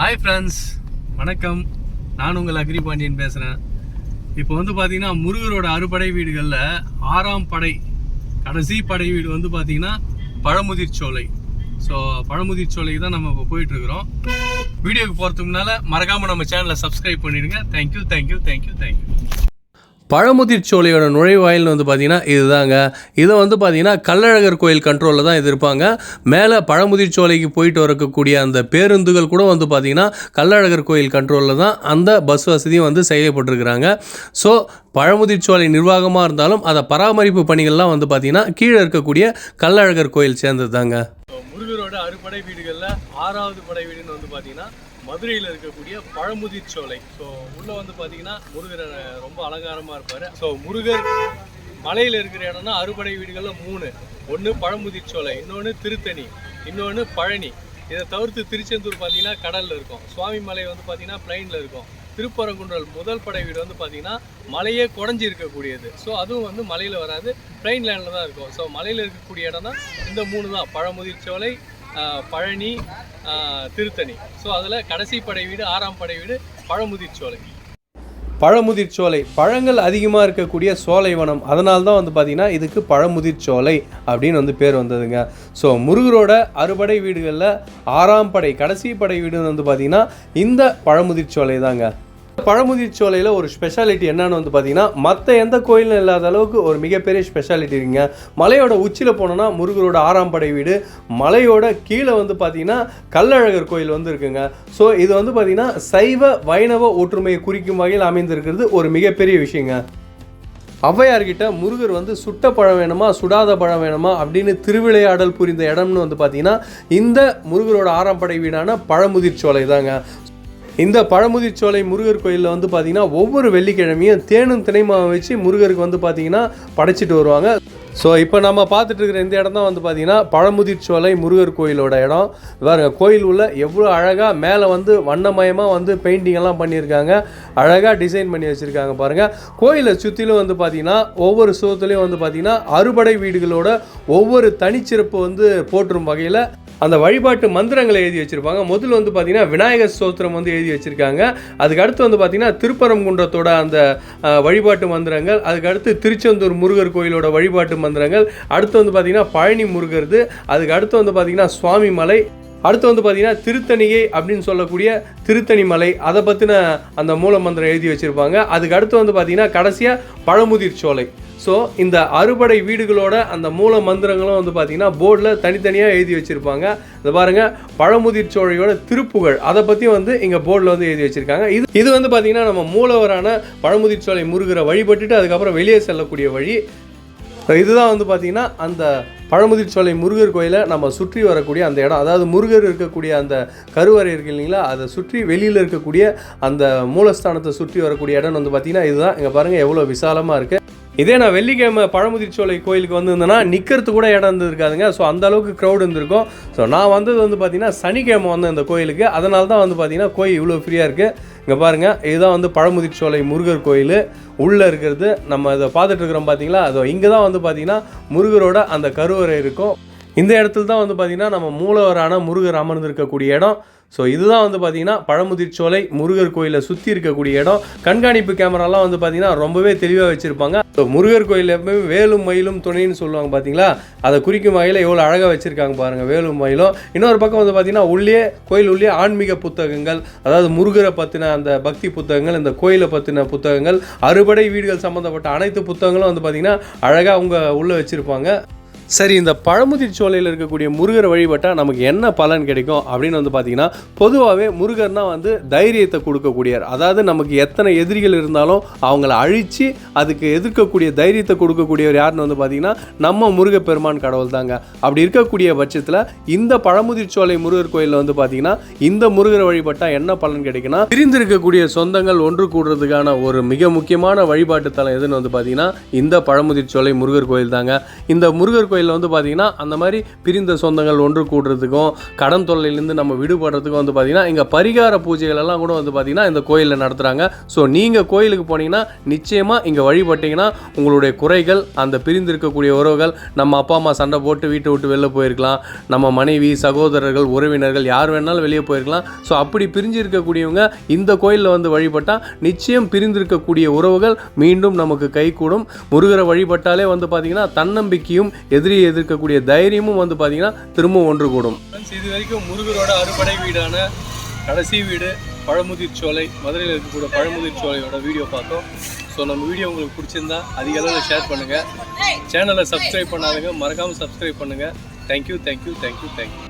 Hi friends வணக்கம். நான் உங்கள் அக்ரி பாண்டியன் பேசுகிறேன் இப்போ வந்து பார்த்தீங்கன்னா முருகரோட அறுபடை வீடுகளில் ஆறாம் படை கடைசி படை வீடு வந்து பார்த்தீங்கன்னா பழமுதிர் சோலை. ஸோ பழமுதிர் சோலைக்கு தான் நம்ம இப்போ போயிட்டுருக்குறோம். வீடியோக்கு போகிறதுக்கு முன்னால் மறக்காமல் நம்ம சேனலை சப்ஸ்கிரைப் பண்ணிடுங்க. Thank you thank you thank you thank you பழமுதிர் சோலையோட நுழைவாயில்னு வந்து பார்த்தீங்கன்னா இதுதாங்க. இதை வந்து பார்த்தீங்கன்னா கள்ளழகர் கோயில் கண்ட்ரோலில் தான் இது இருப்பாங்க மேலே பழமுதிர் சோலைக்கு போயிட்டு வரக்கூடிய அந்த பேருந்துகள் கூட வந்து பார்த்தீங்கன்னா கள்ளழகர் கோயில் கண்ட்ரோலில் தான் அந்த பஸ் வசதியும் வந்து செய்யப்பட்டிருக்கிறாங்க ஸோ பழமுதிர்ச்சோலை நிர்வாகமாக இருந்தாலும் அதை பராமரிப்பு பணிகள்லாம் வந்து பார்த்தீங்கன்னா கீழே இருக்கக்கூடிய கள்ளழகர் கோயில் சேர்ந்தது தாங்க முருகரோட அறுபடை வீடுகளில் ஆறாவது படை வீடுன்னு வந்து பார்த்தீங்கன்னா மதுரையில் இருக்கக்கூடிய பழமுதிர் சோலை. ஸோ உள்ளே வந்து பார்த்தீங்கன்னா முருகர் ரொம்ப அலங்காரமாக இருப்பார். ஸோ முருகர் மலையில் இருக்கிற இடம்னா அறுபடை வீடுகளில் மூணு. ஒன்று பழமுதிர் சோலை இன்னொன்று திருத்தணி இன்னொன்று பழனி. இதை தவிர்த்து திருச்செந்தூர் பார்த்தீங்கன்னா கடலில் இருக்கும். சுவாமி மலை வந்து பார்த்தீங்கன்னா பிளைனில் இருக்கும். திருப்பரங்குன்றல் முதல் படை வீடு வந்து பார்த்தீங்கன்னா மலையே குறைஞ்சி இருக்கக்கூடியது ஸோ அதுவும் வந்து மலையில் வராது பிளைன் லேண்டில் தான் இருக்கும். ஸோ மலையில் இருக்கக்கூடிய இடம் தான் இந்த மூணு தான். பழமுதிர் சோலை பழனி திருத்தணி. ஸோ அதில் கடைசி படை வீடு ஆறாம் படை வீடு பழமுதிர்ச்சோலை பழமுதிர்ச்சோலை பழங்கள் அதிகமாக இருக்கக்கூடிய சோலை வனம். அதனால தான் வந்து பார்த்திங்கன்னா இதுக்கு பழமுதிர் சோலை அப்படின்னு வந்து பேர் வந்ததுங்க. ஸோ முருகரோட அறுபடை வீடுகளில் ஆறாம் படை கடைசி படை வீடுன்னு வந்து பார்த்திங்கன்னா இந்த பழமுதிர்ச்சோலை தாங்க. பழமுதிர் சோலையில் ஒரு ஸ்பெஷாலிட்டி என்னன்னு வந்து பார்த்தீங்கன்னா மற்ற எந்த கோயிலும் இல்லாத அளவுக்கு ஒரு மிகப்பெரிய ஸ்பெஷாலிட்டி இருக்குங்க. மலையோட உச்சியில் போனோன்னா முருகரோட ஆறாம் படை வீடு. மலையோட கீழே வந்து பார்த்தீங்கன்னா கள்ளழகர் கோயில் வந்து இருக்குங்க. ஸோ இது வந்து பார்த்தீங்கன்னா சைவ வைணவ ஒற்றுமையை குறிக்கும் வகையில் அமைந்திருக்கிறது ஒரு மிகப்பெரிய விஷயங்க. ஔவையார்கிட்ட முருகர் வந்து சுட்ட பழம் வேணுமா சுடாத பழம் வேணுமா அப்படின்னு திருவிளையாடல் புரிந்த இடம்னு வந்து பார்த்தீங்கன்னா இந்த முருகரோட ஆறாம் படை வீடான பழமுதிர்ச்சோலை தாங்க இந்த பழமுதிர்ச்சோலை முருகர் கோயிலில் வந்து பார்த்தீங்கன்னா ஒவ்வொரு வெள்ளிக்கிழமையும் தேனும் திணைமாவை வச்சு முருகருக்கு வந்து பார்த்தீங்கன்னா படைச்சிட்டு வருவாங்க. ஸோ இப்போ நம்ம பார்த்துட்டு இருக்கிற இந்த இடம் தான் வந்து பார்த்திங்கன்னா பழமுதிர்ச்சோலை முருகர் கோயிலோட இடம். பாருங்கள் கோயில் உள்ள எவ்வளோ அழகாக மேலே வந்து வண்ணமயமாக வந்து பெயிண்டிங் எல்லாம் பண்ணியிருக்காங்க. அழகாக டிசைன் பண்ணி வச்சுருக்காங்க பாருங்கள் கோயிலை சுற்றிலும் வந்து பார்த்திங்கன்னா ஒவ்வொரு சுவத்துலேயும் வந்து பார்த்தீங்கன்னா அறுபடை வீடுகளோட ஒவ்வொரு தனிச்சிறப்பு வந்து போற்றும் வகையில் அந்த வழிபாட்டு மந்திரங்களை எழுதி வச்சுருப்பாங்க. முதல்ல வந்து பார்த்தீங்கன்னா விநாயகர் ஸ்தோத்திரம் வந்து எழுதி வச்சுருக்காங்க. அதுக்கு அடுத்து வந்து பார்த்தீங்கன்னா திருப்பரங்குன்றத்தோட அந்த வழிபாட்டு மந்திரங்கள் அதுக்கு அடுத்து திருச்செந்தூர் முருகர் கோயிலோட வழிபாட்டு மந்திரங்கள் அடுத்து வந்து பார்த்தீங்கன்னா பழனி முருகர்து அதுக்கு அடுத்து வந்து பார்த்தீங்கன்னா சுவாமி மலை அடுத்து வந்து பார்த்தீங்கன்னா திருத்தணிகை அப்படின்னு சொல்லக்கூடிய திருத்தணி மலை அதை பற்றின அந்த மூல மந்திரம் எழுதி வச்சுருப்பாங்க. அதுக்கு அடுத்து வந்து பார்த்தீங்கன்னா கடைசியாக பழமுதிர் சோலை. ஸோ இந்த அறுபடை வீடுகளோட அந்த மூல மந்திரங்களும் வந்து பார்த்தீங்கன்னா போர்டில் தனித்தனியாக எழுதி வச்சுருப்பாங்க. இந்த பாருங்க பழமுதிர் சோழையோட திருப்புகழ் அதை பற்றி வந்து இங்கே போர்டில் வந்து எழுதி வச்சுருக்காங்க. இது இது வந்து பார்த்தீங்கன்னா நம்ம மூலவரான பழமுதிர் சோலை முருகரை வழிபட்டுட்டு அதுக்கப்புறம் வெளியே செல்லக்கூடிய வழி. இதுதான் வந்து பார்த்தீங்கன்னா அந்த பழமுதிர்ச்சோலை முருகர் கோயிலை நம்ம சுற்றி வரக்கூடிய அந்த இடம். அதாவது முருகர் இருக்கக்கூடிய அந்த கருவறை இருக்கு இல்லைங்களா? அதை சுற்றி வெளியில் இருக்கக்கூடிய அந்த மூலஸ்தானத்தை சுற்றி வரக்கூடிய இடம் வந்து பார்த்தீங்கன்னா இதுதான். இங்கே பாருங்கள் எவ்வளோ விசாலமாக இருக்குது இதே நான் வெள்ளிக்கிழமை பழமுதிர்ச்சோலை கோயிலுக்கு வந்திருந்தேன்னா நிற்கிறது கூட இடம் இருந்திருக்காதுங்க. ஸோ அந்த அளவுக்கு க்ரௌட் இருந்திருக்கும். ஸோ நான் வந்தது வந்து பார்த்தீங்கன்னா சனிக்கிழமை வந்தேன் இந்த கோயிலுக்கு. அதனால தான் வந்து பார்த்தீங்கன்னா கோயில் இவ்வளோ ஃப்ரீயாக இருக்குது இங்கே பாருங்கள் இதுதான் வந்து பழமுதிர்ச்சோலை முருகர் கோயில். உள்ளே இருக்கிறது நம்ம இதை பார்த்துட்டு இருக்கிறோம் பார்த்தீங்களா அதோ இங்கே தான் வந்து பார்த்தீங்கன்னா முருகரோட அந்த கருவறை இருக்கும். இந்த இடத்துல தான் வந்து பார்த்தீங்கன்னா நம்ம மூலவரான முருகர் அமர்ந்திருக்கக்கூடிய இடம். ஸோ இதுதான் வந்து பார்த்தீங்கன்னா பழமுதிர்ச்சோலை முருகர் கோயிலை சுற்றி இருக்கக்கூடிய இடம். கண்காணிப்பு கேமராலாம் வந்து பார்த்திங்கன்னா ரொம்பவே தெளிவாக வச்சுருப்பாங்க. ஸோ முருகர் கோயில் எப்பவுமே வேலும் மயிலும் துணைன்னு சொல்லுவாங்க பார்த்தீங்களா அதை குறிக்கும் வகையில் எவ்வளோ அழகாக வச்சுருக்காங்க பாருங்கள் வேலும் மயிலும். இன்னொரு பக்கம் வந்து பார்த்தீங்கன்னா உள்ளே கோயில் உள்ளே ஆன்மீக புத்தகங்கள் அதாவது முருகரை பற்றின அந்த பக்தி புத்தகங்கள் இந்த கோயிலை பற்றின புத்தகங்கள் அறுபடை வீடுகள் சம்மந்தப்பட்ட அனைத்து புத்தகங்களும் வந்து பார்த்தீங்கன்னா அழகாக அவங்க உள்ளே வச்சுருப்பாங்க. சரி இந்த பழமுதிர் சோலையில் இருக்கக்கூடிய முருகர் வழிபட்டால் நமக்கு என்ன பலன் கிடைக்கும் அப்படின்னு வந்து பார்த்தீங்கன்னா பொதுவாகவே முருகர்னா வந்து தைரியத்தை கொடுக்கக்கூடியார் அதாவது நமக்கு எத்தனை எதிரிகள் இருந்தாலும் அவங்கள அழித்து அதுக்கு எதிர்க்கக்கூடிய தைரியத்தை கொடுக்கக்கூடியவர் யாருன்னு வந்து பார்த்தீங்கன்னா நம்ம முருகப்பெருமான் கடவுள் தாங்க அப்படி இருக்கக்கூடிய பட்சத்தில் இந்த பழமுதிர் சோலை முருகர் கோயிலில் வந்து பார்த்தீங்கன்னா இந்த முருகர் வழிபட்டால் என்ன பலன் கிடைக்குன்னா பிரிந்திருக்கக்கூடிய சொந்தங்கள் ஒன்று கூடுறதுக்கான ஒரு மிக முக்கியமான வழிபாட்டு தலம் எதுன்னு வந்து பார்த்தீங்கன்னா இந்த பழமுதிர் சோலை முருகர் கோயில் தாங்க இந்த முருகர் கோயில் கோயிலில் வந்து பார்த்திங்கன்னா அந்த மாதிரி பிரிந்த சொந்தங்கள் ஒன்று கூடுறதுக்கும் கடன் தொல்லையிலேருந்து நம்ம விடுபடுறதுக்கும் வந்து பார்த்திங்கன்னா இங்கே பரிகார பூஜைகள் எல்லாம் கூட வந்து பார்த்திங்கன்னா இந்த கோயிலில் நடத்துகிறாங்க ஸோ நீங்கள் கோயிலுக்கு போனீங்கன்னா நிச்சயமாக இங்கே வழிபட்டீங்கன்னா உங்களுடைய குறைகள் அந்த பிரிந்து இருக்கக்கூடிய உறவுகள் நம்ம அப்பா அம்மா சண்டை போட்டு வீட்டை விட்டு வெளில போயிருக்கலாம். நம்ம மனைவி சகோதரர்கள் உறவினர்கள் யார் வேணாலும் வெளியே போயிருக்கலாம். ஸோ அப்படி பிரிஞ்சு இருக்கக்கூடியவங்க இந்த கோயிலில் வந்து வழிபட்டால் நிச்சயம் பிரிந்திருக்கக்கூடிய உறவுகள் மீண்டும் நமக்கு கைகூடும். முருகரை வழிபட்டாலே வந்து பார்த்தீங்கன்னா தன்னம்பிக்கையும் எதிர் எதிரியை எதிர்க்கக்கூடிய தைரியமும் வந்து பார்த்தீங்கன்னா திரும்ப ஒன்று கூடும். இது வரைக்கும் முருகரோட அறுபடை வீடான கடைசி வீடு பழமுதிர் சோலை மதுரையில் இருக்கக்கூடிய பழமுதிர் சோலையோட வீடியோ பார்த்தோம். ஸோ நம்ம வீடியோ உங்களுக்கு பிடிச்சிருந்தா அதிக அளவில் ஷேர் பண்ணுங்கள் சேனலை சப்ஸ்கிரைப் பண்ணாதுங்க. மறக்காமல் சப்ஸ்கிரைப் பண்ணுங்கள் தேங்க்யூ தேங்க்யூ தேங்க்யூ தேங்க்யூ